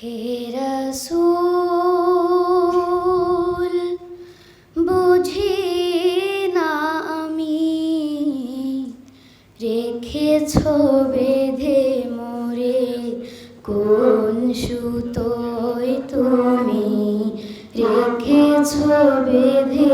হে রসুল বুঝি না আমি রেখেছ বেঁধে মোরে কোন তুমি রেখেছ বেঁধে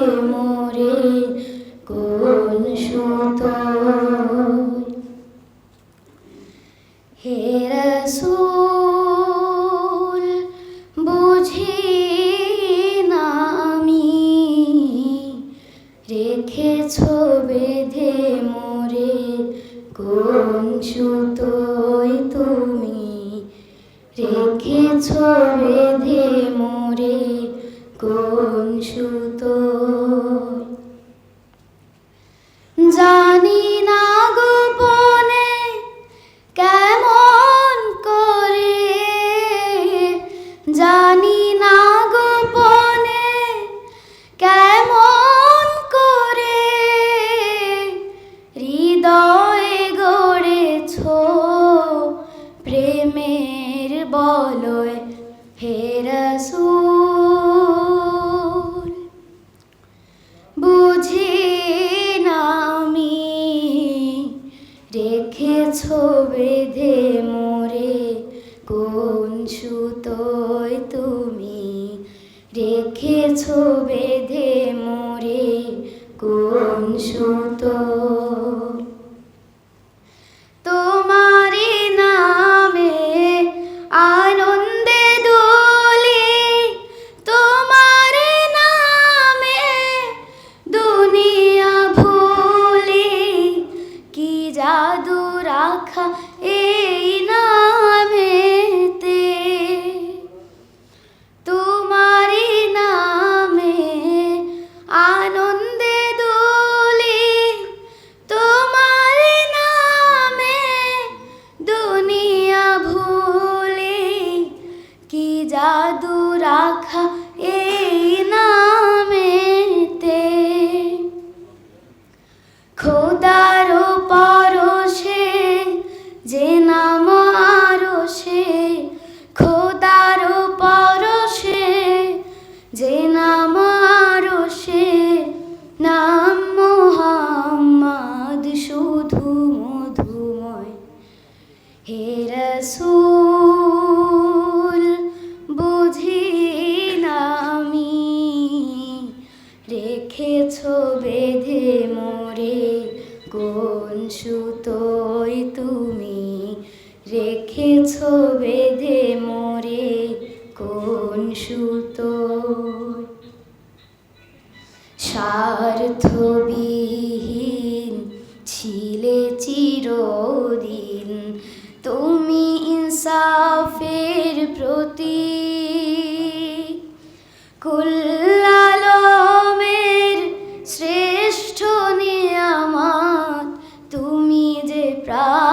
সুতোয় তুমি রেখেছ বেঁধে মোরে কোন সুতোয় বলয় হে রসুল বুঝি না আমি রেখেছ বেঁধে মোরে, কোন সুতোয় তুমি রেখেছ বেঁধে মোরে, কোন সুতোয়? রাখা এই নামেতে। খোদার কোন সুতোয় তুমি রেখেছ বেঁধে মোরে? কোন সুতোয়? স্বার্থবিহীন ছিলে চিরদিন। তুমি ইনসাফের প্রতি কুল্লালমের Ra.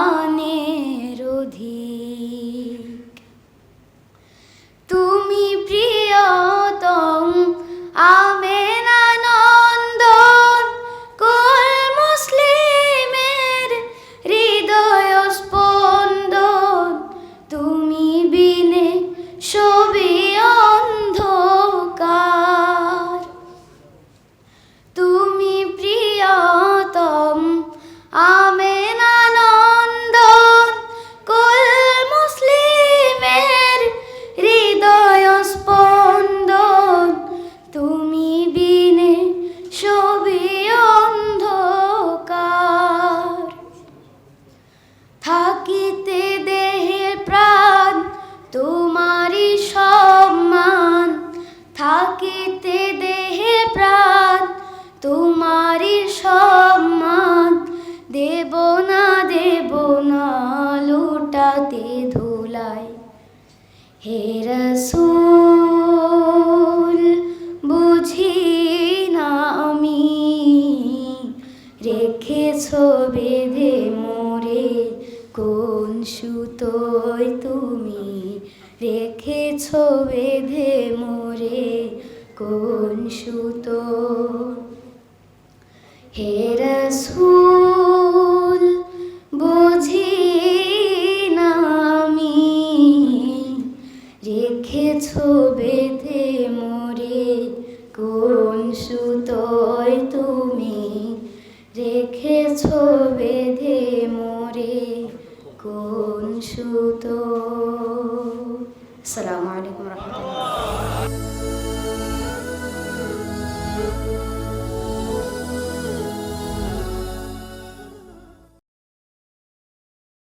থাকিতে দেহে প্রাণ, তোমারই সম্মান। দেব না দেব না, লুটাতে ধুলাই। হে রসুল, বুঝি না আমি, রেখেছ বেঁধে মোরে, কোন সুতোয় তুমি রেখেছ বেঁধে মোরে। কোন সুতো হে রসুল, বুঝি না আমি রেখেছ বেঁধে মোরে কোন সুতোয় তুমি? রেখেছ বেঁধে মোরে কোন সুতো আসসালামু আলাইকুম রহমতুল্লাহ।